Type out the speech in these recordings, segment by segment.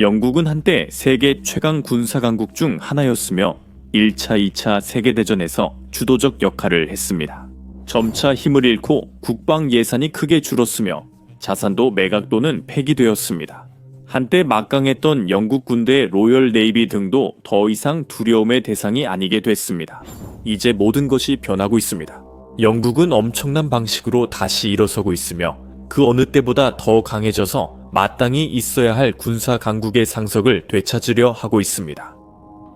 영국은 한때 세계 최강 군사 강국 중 하나였으며 1차, 2차 세계대전에서 주도적 역할을 했습니다. 점차 힘을 잃고 국방 예산이 크게 줄었으며 자산도 매각 또는 폐기되었습니다. 한때 막강했던 영국 군대 로열 네이비 등도 더 이상 두려움의 대상이 아니게 됐습니다. 이제 모든 것이 변하고 있습니다. 영국은 엄청난 방식으로 다시 일어서고 있으며 그 어느 때보다 더 강해져서 마땅히 있어야 할 군사 강국의 상석을 되찾으려 하고 있습니다.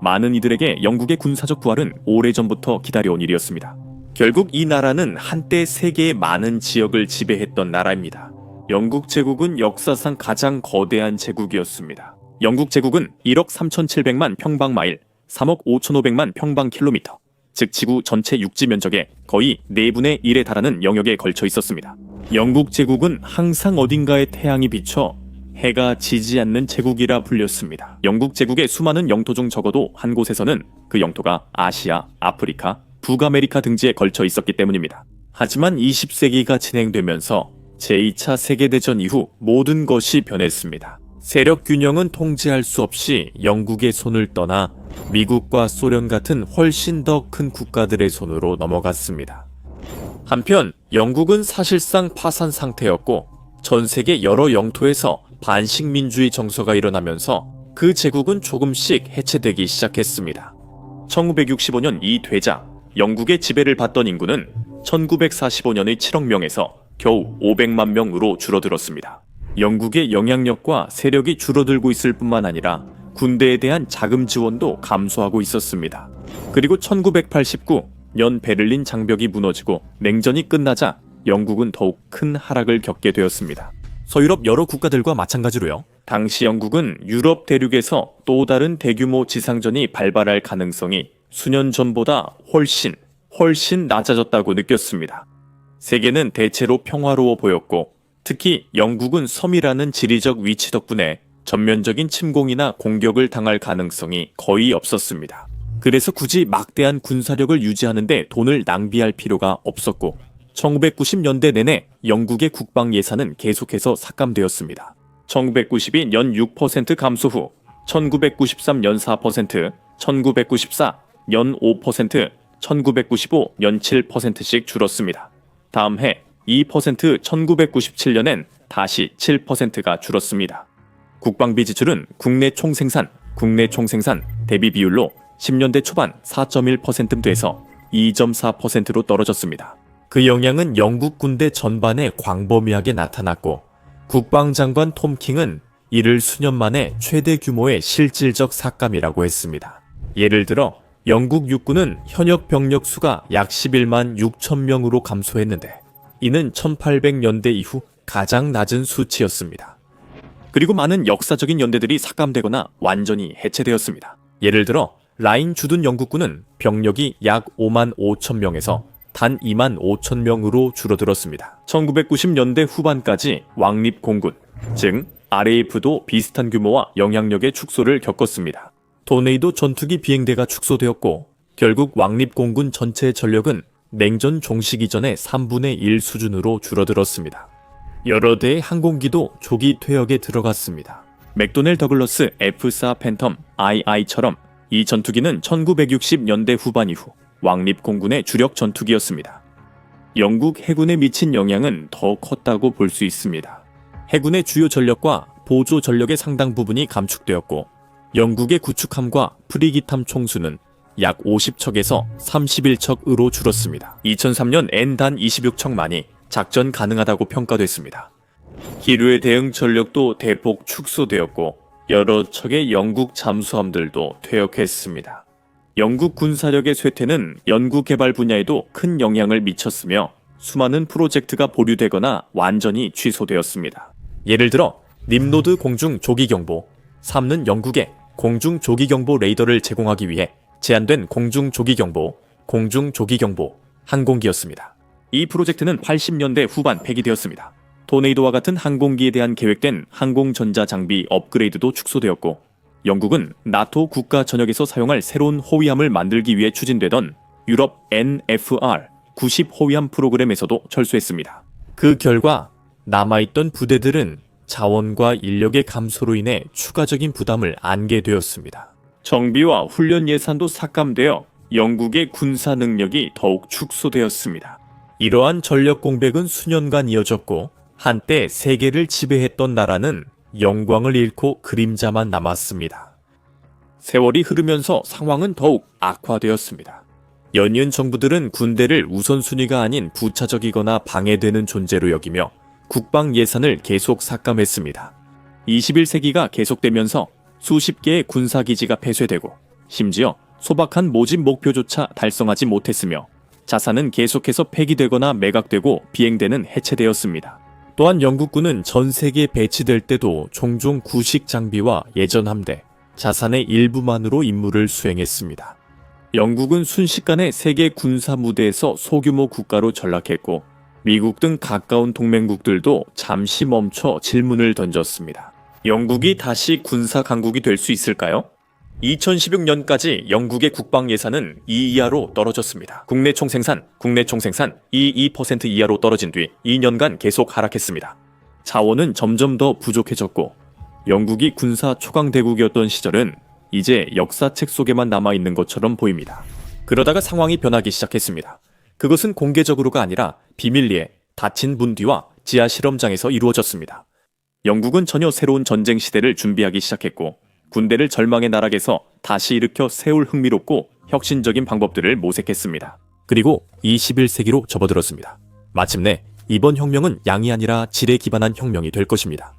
많은 이들에게 영국의 군사적 부활은 오래전부터 기다려온 일이었습니다. 결국 이 나라는 한때 세계의 많은 지역을 지배했던 나라입니다. 영국 제국은 역사상 가장 거대한 제국이었습니다. 영국 제국은 1억 3,700만 평방마일, 3억 5,500만 평방킬로미터, 즉 지구 전체 육지 면적의 거의 4분의 1에 달하는 영역에 걸쳐 있었습니다. 영국 제국은 항상 어딘가에 태양이 비쳐 해가 지지 않는 제국이라 불렸습니다. 영국 제국의 수많은 영토 중 적어도 한 곳에서는 그 영토가 아시아, 아프리카, 북아메리카 등지에 걸쳐 있었기 때문입니다. 하지만 20세기가 진행되면서 제2차 세계대전 이후 모든 것이 변했습니다. 세력 균형은 통제할 수 없이 영국의 손을 떠나 미국과 소련 같은 훨씬 더 큰 국가들의 손으로 넘어갔습니다. 한편 영국은 사실상 파산 상태였고 전 세계 여러 영토에서 반식민주의 정서가 일어나면서 그 제국은 조금씩 해체되기 시작했습니다. 1965년 이 되자 영국의 지배를 받던 인구는 1945년의 7억 명에서 겨우 500만 명으로 줄어들었습니다. 영국의 영향력과 세력이 줄어들고 있을 뿐만 아니라 군대에 대한 자금 지원도 감소하고 있었습니다. 그리고 1989 년 베를린 장벽이 무너지고 냉전이 끝나자 영국은 더욱 큰 하락을 겪게 되었습니다. 서유럽 여러 국가들과 마찬가지로요. 당시 영국은 유럽 대륙에서 또 다른 대규모 지상전이 발발할 가능성이 수년 전보다 훨씬, 훨씬 낮아졌다고 느꼈습니다. 세계는 대체로 평화로워 보였고 특히 영국은 섬이라는 지리적 위치 덕분에 전면적인 침공이나 공격을 당할 가능성이 거의 없었습니다. 그래서 굳이 막대한 군사력을 유지하는데 돈을 낭비할 필요가 없었고 1990년대 내내 영국의 국방 예산은 계속해서 삭감되었습니다. 1992년 6% 감소 후 1993년 4%, 1994년 5%, 1995년 7%씩 줄었습니다. 다음 해 2% 1997년엔 다시 7%가 줄었습니다. 국방비 지출은 국내 총생산, 국내 총생산 대비 비율로 10년대 초반 4.1%대에서 2.4%로 떨어졌습니다. 그 영향은 영국 군대 전반에 광범위하게 나타났고 국방장관 톰 킹은 이를 수년 만에 최대 규모의 실질적 삭감이라고 했습니다. 예를 들어 영국 육군은 현역 병력 수가 약 11만 6천 명으로 감소했는데 이는 1800년대 이후 가장 낮은 수치였습니다. 그리고 많은 역사적인 연대들이 삭감되거나 완전히 해체되었습니다. 예를 들어 라인 주둔 영국군은 병력이 약 5만 5천 명에서 단 2만 5천 명으로 줄어들었습니다. 1990년대 후반까지 왕립 공군, 즉 RAF도 비슷한 규모와 영향력의 축소를 겪었습니다. 토네이도 전투기 비행대가 축소되었고 결국 왕립 공군 전체 전력은 냉전 종식 이전의 3분의 1 수준으로 줄어들었습니다. 여러 대의 항공기도 조기 퇴역에 들어갔습니다. 맥도넬 더글러스 F4 팬텀 II처럼 이 전투기는 1960년대 후반 이후 왕립 공군의 주력 전투기였습니다. 영국 해군에 미친 영향은 더 컸다고 볼 수 있습니다. 해군의 주요 전력과 보조 전력의 상당 부분이 감축되었고 영국의 구축함과 프리기탐 총수는 약 50척에서 31척으로 줄었습니다. 2003년 N단 26척만이 작전 가능하다고 평가됐습니다. 기류의 대응 전력도 대폭 축소되었고 여러 척의 영국 잠수함들도 퇴역했습니다. 영국 군사력의 쇠퇴는 연구 개발 분야에도 큰 영향을 미쳤으며 수많은 프로젝트가 보류되거나 완전히 취소되었습니다. 예를 들어 님노드 공중 조기 경보 3는 영국에 공중 조기 경보 레이더를 제공하기 위해 제한된 공중 조기 경보, 공중 조기 경보 항공기였습니다. 이 프로젝트는 80년대 후반 폐기되었습니다. 토네이도와 같은 항공기에 대한 계획된 항공전자 장비 업그레이드도 축소되었고 영국은 나토 국가 전역에서 사용할 새로운 호위함을 만들기 위해 추진되던 유럽 NFR 90 호위함 프로그램에서도 철수했습니다. 그 결과 남아있던 부대들은 자원과 인력의 감소로 인해 추가적인 부담을 안게 되었습니다. 정비와 훈련 예산도 삭감되어 영국의 군사 능력이 더욱 축소되었습니다. 이러한 전력 공백은 수년간 이어졌고 한때 세계를 지배했던 나라는 영광을 잃고 그림자만 남았습니다. 세월이 흐르면서 상황은 더욱 악화되었습니다. 연이은 정부들은 군대를 우선순위가 아닌 부차적이거나 방해되는 존재로 여기며 국방 예산을 계속 삭감했습니다. 21세기가 계속되면서 수십 개의 군사기지가 폐쇄되고 심지어 소박한 모집 목표조차 달성하지 못했으며 자산은 계속해서 폐기되거나 매각되고 비행되는 해체되었습니다. 또한 영국군은 전 세계에 배치될 때도 종종 구식 장비와 예전 함대, 자산의 일부만으로 임무를 수행했습니다. 영국은 순식간에 세계 군사 무대에서 소규모 국가로 전락했고 미국 등 가까운 동맹국들도 잠시 멈춰 질문을 던졌습니다. 영국이 다시 군사 강국이 될 수 있을까요? 2016년까지 영국의 국방 예산은 2 이하로 떨어졌습니다. 국내 총생산, 국내 총생산 22% 이하로 떨어진 뒤 2년간 계속 하락했습니다. 자원은 점점 더 부족해졌고 영국이 군사 초강대국이었던 시절은 이제 역사책 속에만 남아 있는 것처럼 보입니다. 그러다가 상황이 변하기 시작했습니다. 그것은 공개적으로가 아니라 비밀리에 닫힌 문 뒤와 지하 실험장에서 이루어졌습니다. 영국은 전혀 새로운 전쟁 시대를 준비하기 시작했고 군대를 절망의 나락에서 다시 일으켜 세울 흥미롭고 혁신적인 방법들을 모색했습니다. 그리고 21세기로 접어들었습니다. 마침내 이번 혁명은 양이 아니라 질에 기반한 혁명이 될 것입니다.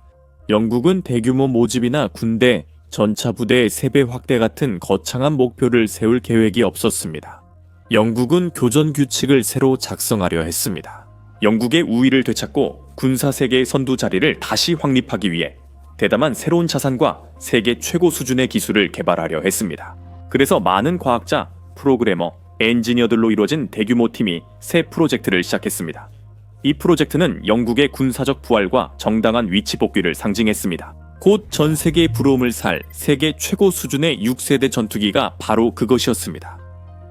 영국은 대규모 모집이나 군대, 전차 부대의 세배 확대 같은 거창한 목표를 세울 계획이 없었습니다. 영국은 교전 규칙을 새로 작성하려 했습니다. 영국의 우위를 되찾고 군사 세계의 선두 자리를 다시 확립하기 위해 대담한 새로운 자산과 세계 최고 수준의 기술을 개발하려 했습니다. 그래서 많은 과학자, 프로그래머, 엔지니어들로 이루어진 대규모 팀이 새 프로젝트를 시작했습니다. 이 프로젝트는 영국의 군사적 부활과 정당한 위치 복귀를 상징했습니다. 곧 전 세계의 부러움을 살 세계 최고 수준의 6세대 전투기가 바로 그것이었습니다.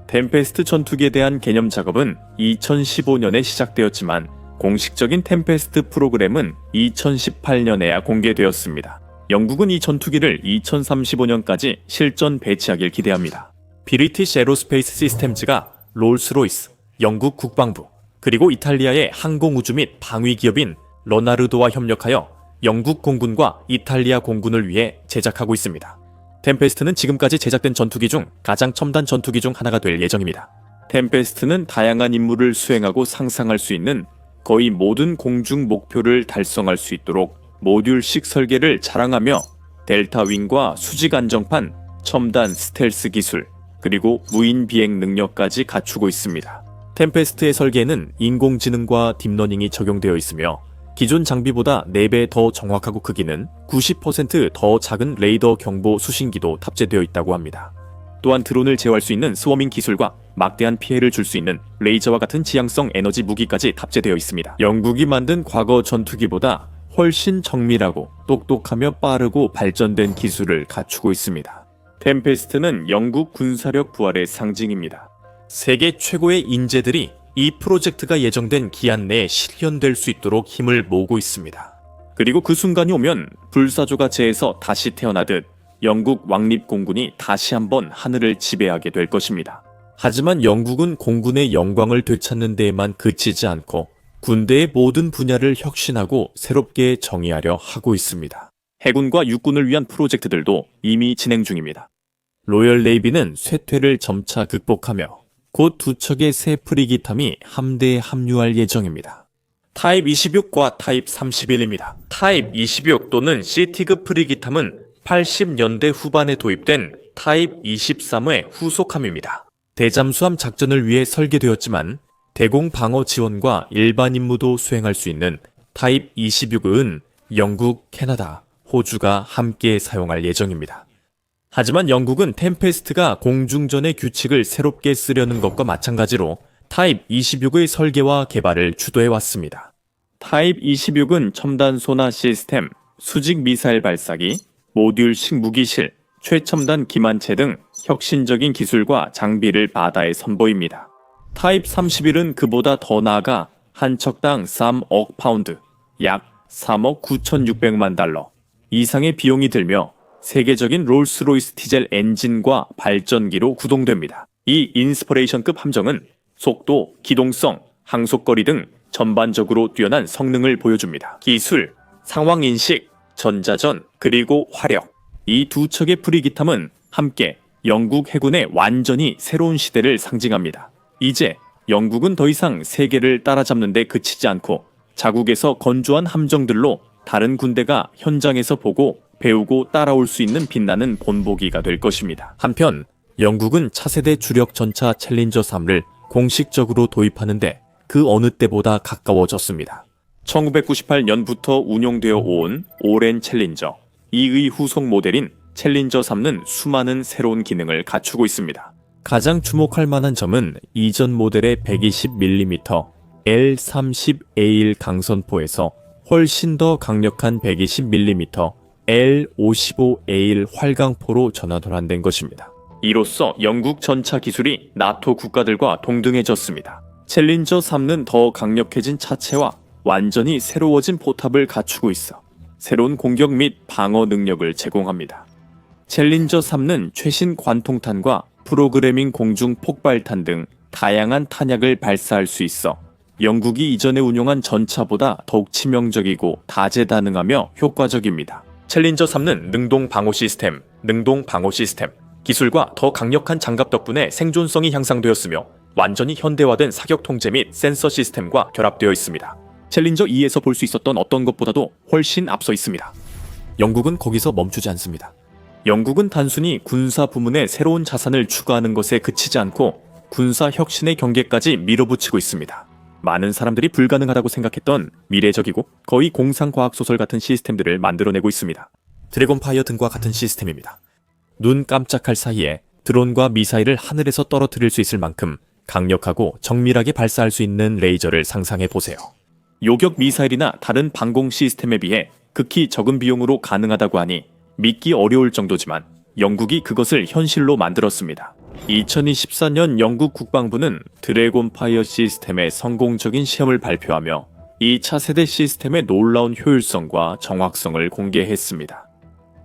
템페스트 전투기에 대한 개념 작업은 2015년에 시작되었지만 공식적인 템페스트 프로그램은 2018년에야 공개되었습니다. 영국은 이 전투기를 2035년까지 실전 배치하길 기대합니다. 비리티시 에로스페이스 시스템즈가 롤스로이스, 영국 국방부, 그리고 이탈리아의 항공우주 및 방위 기업인 러나르도와 협력하여 영국 공군과 이탈리아 공군을 위해 제작하고 있습니다. 템페스트는 지금까지 제작된 전투기 중 가장 첨단 전투기 중 하나가 될 예정입니다. 템페스트는 다양한 임무를 수행하고 상상할 수 있는 거의 모든 공중 목표를 달성할 수 있도록 모듈식 설계를 자랑하며 델타윙과 수직 안정판, 첨단 스텔스 기술, 그리고 무인 비행 능력까지 갖추고 있습니다. 템페스트의 설계에는 인공지능과 딥러닝이 적용되어 있으며 기존 장비보다 4배 더 정확하고 크기는 90%더 작은 레이더 경보 수신기도 탑재되어 있다고 합니다. 또한 드론을 제어할 수 있는 스워밍 기술과 막대한 피해를 줄 수 있는 레이저와 같은 지향성 에너지 무기까지 탑재되어 있습니다. 영국이 만든 과거 전투기보다 훨씬 정밀하고 똑똑하며 빠르고 발전된 기술을 갖추고 있습니다. 템페스트는 영국 군사력 부활의 상징입니다. 세계 최고의 인재들이 이 프로젝트가 예정된 기한 내에 실현될 수 있도록 힘을 모으고 있습니다. 그리고 그 순간이 오면 불사조가 재해서 다시 태어나듯 영국 왕립공군이 다시 한번 하늘을 지배하게 될 것입니다. 하지만 영국은 공군의 영광을 되찾는 데에만 그치지 않고 군대의 모든 분야를 혁신하고 새롭게 정의하려 하고 있습니다. 해군과 육군을 위한 프로젝트들도 이미 진행 중입니다. 로열 네이비는 쇠퇴를 점차 극복하며 곧 두 척의 새 프리기탐이 함대에 합류할 예정입니다. 타입 26과 타입 31입니다. 타입 26 또는 시티급 프리기탐은 80년대 후반에 도입된 타입 23의 후속함입니다. 대잠수함 작전을 위해 설계되었지만 대공 방어 지원과 일반 임무도 수행할 수 있는 타입 26은 영국, 캐나다, 호주가 함께 사용할 예정입니다. 하지만 영국은 템페스트가 공중전의 규칙을 새롭게 쓰려는 것과 마찬가지로 타입 26의 설계와 개발을 주도해 왔습니다. 타입 26은 첨단 소나 시스템, 수직 미사일 발사기, 모듈식 무기실, 최첨단 기만체 등 혁신적인 기술과 장비를 바다에 선보입니다. 타입 31은 그보다 더 나아가 한 척당 3억 파운드, 약 3억 9,600만 달러 이상의 비용이 들며 세계적인 롤스로이스 디젤 엔진과 발전기로 구동됩니다. 이 인스퍼레이션급 함정은 속도, 기동성, 항속거리 등 전반적으로 뛰어난 성능을 보여줍니다. 기술, 상황인식, 전자전, 그리고 화력. 이 두 척의 프리기탐은 함께 영국 해군의 완전히 새로운 시대를 상징합니다. 이제 영국은 더 이상 세계를 따라잡는 데 그치지 않고 자국에서 건조한 함정들로 다른 군대가 현장에서 보고 배우고 따라올 수 있는 빛나는 본보기가 될 것입니다. 한편 영국은 차세대 주력 전차 챌린저 3를 공식적으로 도입하는데 그 어느 때보다 가까워졌습니다. 1998년부터 운용되어 온 오랜 챌린저, 이의 후속 모델인 챌린저 3는 수많은 새로운 기능을 갖추고 있습니다. 가장 주목할 만한 점은 이전 모델의 120mm L30A1 강선포에서 훨씬 더 강력한 120mm L55A1 활강포로 전환환된 것입니다. 이로써 영국 전차 기술이 나토 국가들과 동등해졌습니다. 챌린저 3는 더 강력해진 차체와 완전히 새로워진 포탑을 갖추고 있어 새로운 공격 및 방어 능력을 제공합니다. 챌린저 3는 최신 관통탄과 프로그래밍 공중 폭발탄 등 다양한 탄약을 발사할 수 있어 영국이 이전에 운용한 전차보다 더욱 치명적이고 다재다능하며 효과적입니다. 챌린저 3는 능동 방호 시스템, 능동 방호 시스템, 기술과 더 강력한 장갑 덕분에 생존성이 향상되었으며 완전히 현대화된 사격 통제 및 센서 시스템과 결합되어 있습니다. 챌린저 2에서 볼 수 있었던 어떤 것보다도 훨씬 앞서 있습니다. 영국은 거기서 멈추지 않습니다. 영국은 단순히 군사 부문에 새로운 자산을 추가하는 것에 그치지 않고 군사 혁신의 경계까지 밀어붙이고 있습니다. 많은 사람들이 불가능하다고 생각했던 미래적이고 거의 공상과학 소설 같은 시스템들을 만들어내고 있습니다. 드래곤파이어 등과 같은 시스템입니다. 눈 깜짝할 사이에 드론과 미사일을 하늘에서 떨어뜨릴 수 있을 만큼 강력하고 정밀하게 발사할 수 있는 레이저를 상상해 보세요. 요격 미사일이나 다른 방공 시스템에 비해 극히 적은 비용으로 가능하다고 하니 믿기 어려울 정도지만 영국이 그것을 현실로 만들었습니다. 2024년 영국 국방부는 드래곤 파이어 시스템의 성공적인 시험을 발표하며 2차 세대 시스템의 놀라운 효율성과 정확성을 공개했습니다.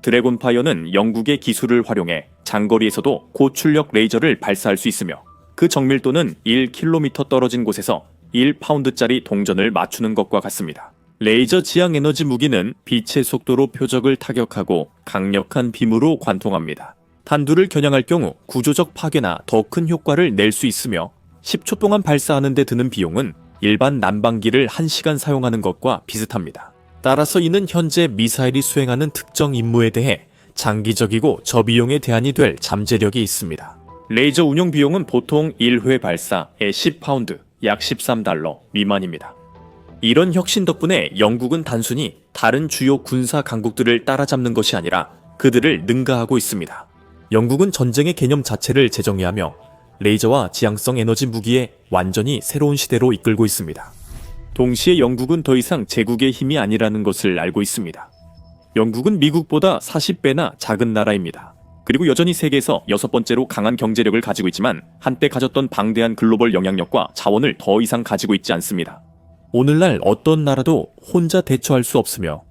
드래곤 파이어는 영국의 기술을 활용해 장거리에서도 고출력 레이저를 발사할 수 있으며 그 정밀도는 1km 떨어진 곳에서 1파운드짜리 동전을 맞추는 것과 같습니다. 레이저 지향 에너지 무기는 빛의 속도로 표적을 타격하고 강력한 빔으로 관통합니다. 탄두를 겨냥할 경우 구조적 파괴나 더 큰 효과를 낼 수 있으며 10초 동안 발사하는 데 드는 비용은 일반 난방기를 1시간 사용하는 것과 비슷합니다. 따라서 이는 현재 미사일이 수행하는 특정 임무에 대해 장기적이고 저비용의 대안이 될 잠재력이 있습니다. 레이저 운용 비용은 보통 1회 발사에 10파운드, 약 13달러 미만입니다. 이런 혁신 덕분에 영국은 단순히 다른 주요 군사 강국들을 따라잡는 것이 아니라 그들을 능가하고 있습니다. 영국은 전쟁의 개념 자체를 재정의하며 레이저와 지향성 에너지 무기에 완전히 새로운 시대로 이끌고 있습니다. 동시에 영국은 더 이상 제국의 힘이 아니라는 것을 알고 있습니다. 영국은 미국보다 40배나 작은 나라입니다. 그리고 여전히 세계에서 여섯 번째로 강한 경제력을 가지고 있지만 한때 가졌던 방대한 글로벌 영향력과 자원을 더 이상 가지고 있지 않습니다. 오늘날 어떤 나라도 혼자 대처할 수 없으며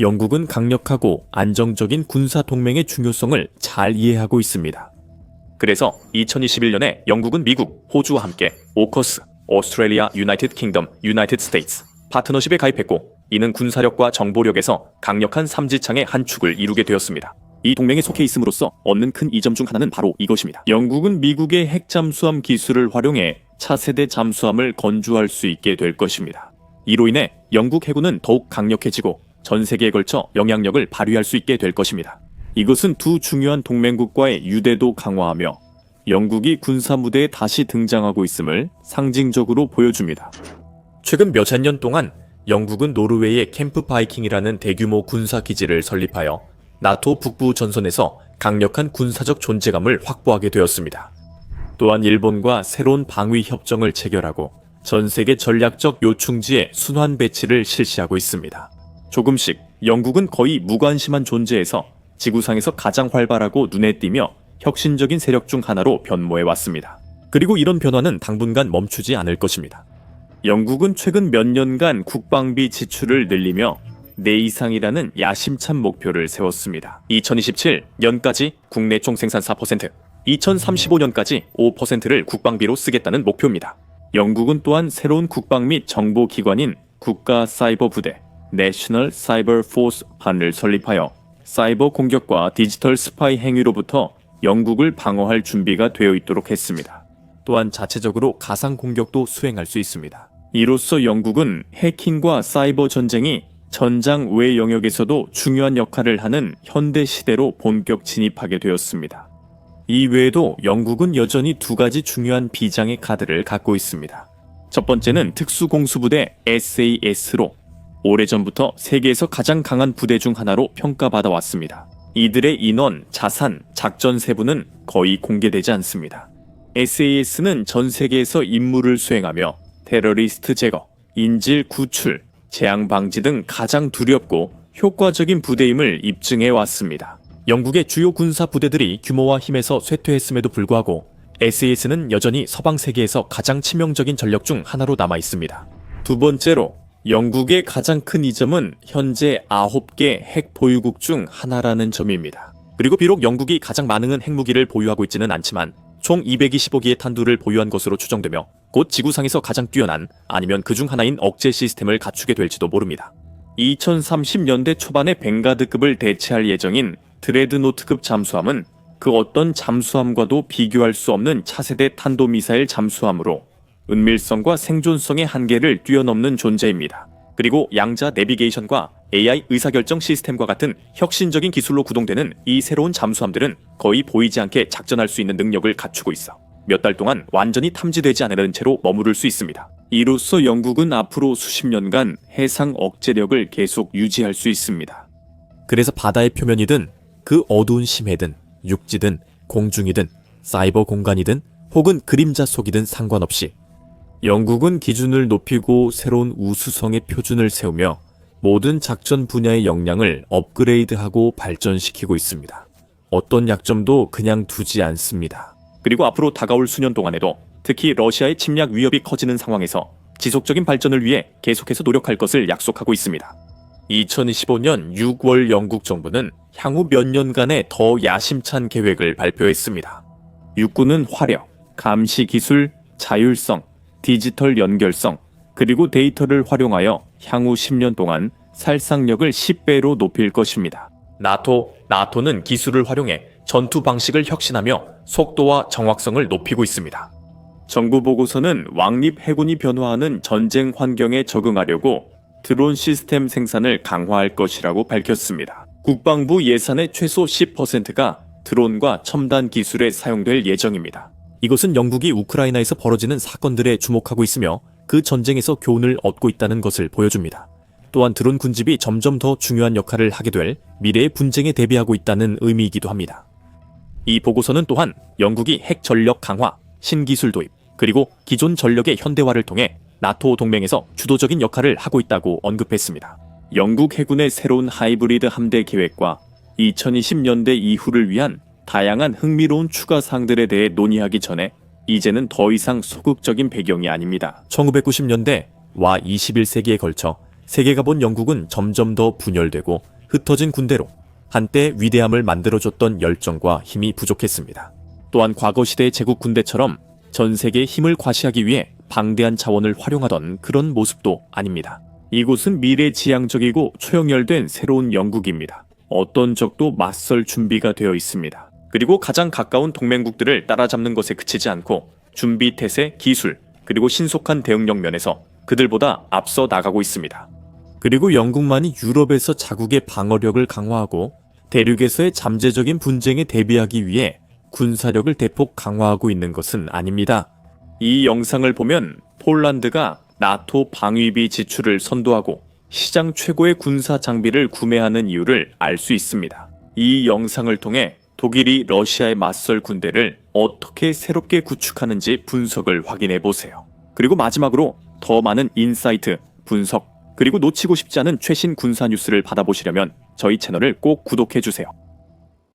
영국은 강력하고 안정적인 군사 동맹의 중요성을 잘 이해하고 있습니다. 그래서 2021년에 영국은 미국, 호주와 함께 오커스, 오스트레일리아, 유나이티드 킹덤, 유나이티드 스테이츠 파트너십에 가입했고 이는 군사력과 정보력에서 강력한 삼지창의 한 축을 이루게 되었습니다. 이 동맹에 속해 있음으로써 얻는 큰 이점 중 하나는 바로 이것입니다. 영국은 미국의 핵 잠수함 기술을 활용해 차세대 잠수함을 건조할 수 있게 될 것입니다. 이로 인해 영국 해군은 더욱 강력해지고 전 세계에 걸쳐 영향력을 발휘할 수 있게 될 것입니다. 이것은 두 중요한 동맹국과의 유대도 강화하며 영국이 군사 무대에 다시 등장하고 있음을 상징적으로 보여줍니다. 최근 몇천 년 동안 영국은 노르웨이의 캠프 바이킹이라는 대규모 군사 기지를 설립하여 나토 북부 전선에서 강력한 군사적 존재감을 확보하게 되었습니다. 또한 일본과 새로운 방위 협정을 체결하고 전 세계 전략적 요충지에 순환 배치를 실시하고 있습니다. 조금씩 영국은 거의 무관심한 존재에서 지구상에서 가장 활발하고 눈에 띄며 혁신적인 세력 중 하나로 변모해 왔습니다. 그리고 이런 변화는 당분간 멈추지 않을 것입니다. 영국은 최근 몇 년간 국방비 지출을 늘리며 4 이상이라는 야심찬 목표를 세웠습니다. 2027 년까지 국내 총생산 4%, 2035년까지 5%를 국방비로 쓰겠다는 목표입니다. 영국은 또한 새로운 국방 및 정보 기관인 국가 사이버 부대 내셔널 사이버 포스 반을 설립하여 사이버 공격과 디지털 스파이 행위로부터 영국을 방어할 준비가 되어 있도록 했습니다. 또한 자체적으로 가상 공격도 수행할 수 있습니다. 이로써 영국은 해킹과 사이버 전쟁이 전장 외 영역에서도 중요한 역할을 하는 현대 시대로 본격 진입하게 되었습니다. 이 외에도 영국은 여전히 두 가지 중요한 비장의 카드를 갖고 있습니다. 첫 번째는 특수공수부대 SAS로 오래전부터 세계에서 가장 강한 부대 중 하나로 평가받아 왔습니다. 이들의 인원, 자산, 작전 세부는 거의 공개되지 않습니다. SAS는 전 세계에서 임무를 수행하며 테러리스트 제거, 인질 구출, 재앙 방지 등 가장 두렵고 효과적인 부대임을 입증해 왔습니다. 영국의 주요 군사 부대들이 규모와 힘에서 쇠퇴했음에도 불구하고 SAS는 여전히 서방 세계에서 가장 치명적인 전력 중 하나로 남아 있습니다. 두 번째로 영국의 가장 큰 이점은 현재 9개 핵 보유국 중 하나라는 점입니다. 그리고 비록 영국이 가장 많은 핵무기를 보유하고 있지는 않지만 총 225기의 탄두를 보유한 것으로 추정되며 곧 지구상에서 가장 뛰어난 아니면 그중 하나인 억제 시스템을 갖추게 될지도 모릅니다. 2030년대 초반에 벵가드급을 대체할 예정인 드레드노트급 잠수함은 그 어떤 잠수함과도 비교할 수 없는 차세대 탄도미사일 잠수함으로 은밀성과 생존성의 한계를 뛰어넘는 존재입니다. 그리고 양자 내비게이션과 AI 의사결정 시스템과 같은 혁신적인 기술로 구동되는 이 새로운 잠수함들은 거의 보이지 않게 작전할 수 있는 능력을 갖추고 있어 몇 달 동안 완전히 탐지되지 않은 채로 머무를 수 있습니다. 이로써 영국은 앞으로 수십 년간 해상 억제력을 계속 유지할 수 있습니다. 그래서 바다의 표면이든 그 어두운 심해든 육지든 공중이든 사이버 공간이든 혹은 그림자 속이든 상관없이 영국은 기준을 높이고 새로운 우수성의 표준을 세우며 모든 작전 분야의 역량을 업그레이드하고 발전시키고 있습니다. 어떤 약점도 그냥 두지 않습니다. 그리고 앞으로 다가올 수년 동안에도 특히 러시아의 침략 위협이 커지는 상황에서 지속적인 발전을 위해 계속해서 노력할 것을 약속하고 있습니다. 2015년 6월 영국 정부는 향후 몇 년간의 더 야심찬 계획을 발표했습니다. 육군은 화력, 감시 기술, 자율성, 디지털 연결성, 그리고 데이터를 활용하여 향후 10년 동안 살상력을 10배로 높일 것입니다. 나토, 나토는 기술을 활용해 전투 방식을 혁신하며 속도와 정확성을 높이고 있습니다. 정부 보고서는 왕립 해군이 변화하는 전쟁 환경에 적응하려고 드론 시스템 생산을 강화할 것이라고 밝혔습니다. 국방부 예산의 최소 10%가 드론과 첨단 기술에 사용될 예정입니다. 이것은 영국이 우크라이나에서 벌어지는 사건들에 주목하고 있으며 그 전쟁에서 교훈을 얻고 있다는 것을 보여줍니다. 또한 드론 군집이 점점 더 중요한 역할을 하게 될 미래의 분쟁에 대비하고 있다는 의미이기도 합니다. 이 보고서는 또한 영국이 핵 전력 강화, 신기술 도입, 그리고 기존 전력의 현대화를 통해 나토 동맹에서 주도적인 역할을 하고 있다고 언급했습니다. 영국 해군의 새로운 하이브리드 함대 계획과 2020년대 이후를 위한 다양한 흥미로운 추가 사항들에 대해 논의하기 전에 이제는 더 이상 소극적인 배경이 아닙니다. 1990년대 와 21세기에 걸쳐 세계가 본 영국은 점점 더 분열되고 흩어진 군대로 한때 위대함을 만들어줬던 열정과 힘이 부족했습니다. 또한 과거 시대의 제국 군대처럼 전 세계의 힘을 과시하기 위해 방대한 자원을 활용하던 그런 모습도 아닙니다. 이곳은 미래 지향적이고 초연결된 새로운 영국입니다. 어떤 적도 맞설 준비가 되어 있습니다. 그리고 가장 가까운 동맹국들을 따라잡는 것에 그치지 않고 준비 태세, 기술, 그리고 신속한 대응력 면에서 그들보다 앞서 나가고 있습니다. 그리고 영국만이 유럽에서 자국의 방어력을 강화하고 대륙에서의 잠재적인 분쟁에 대비하기 위해 군사력을 대폭 강화하고 있는 것은 아닙니다. 이 영상을 보면 폴란드가 나토 방위비 지출을 선도하고 시장 최고의 군사 장비를 구매하는 이유를 알 수 있습니다. 이 영상을 통해 독일이 러시아에 맞설 군대를 어떻게 새롭게 구축하는지 분석을 확인해 보세요. 그리고 마지막으로 더 많은 인사이트, 분석, 그리고 놓치고 싶지 않은 최신 군사 뉴스를 받아보시려면 저희 채널을 꼭 구독해 주세요.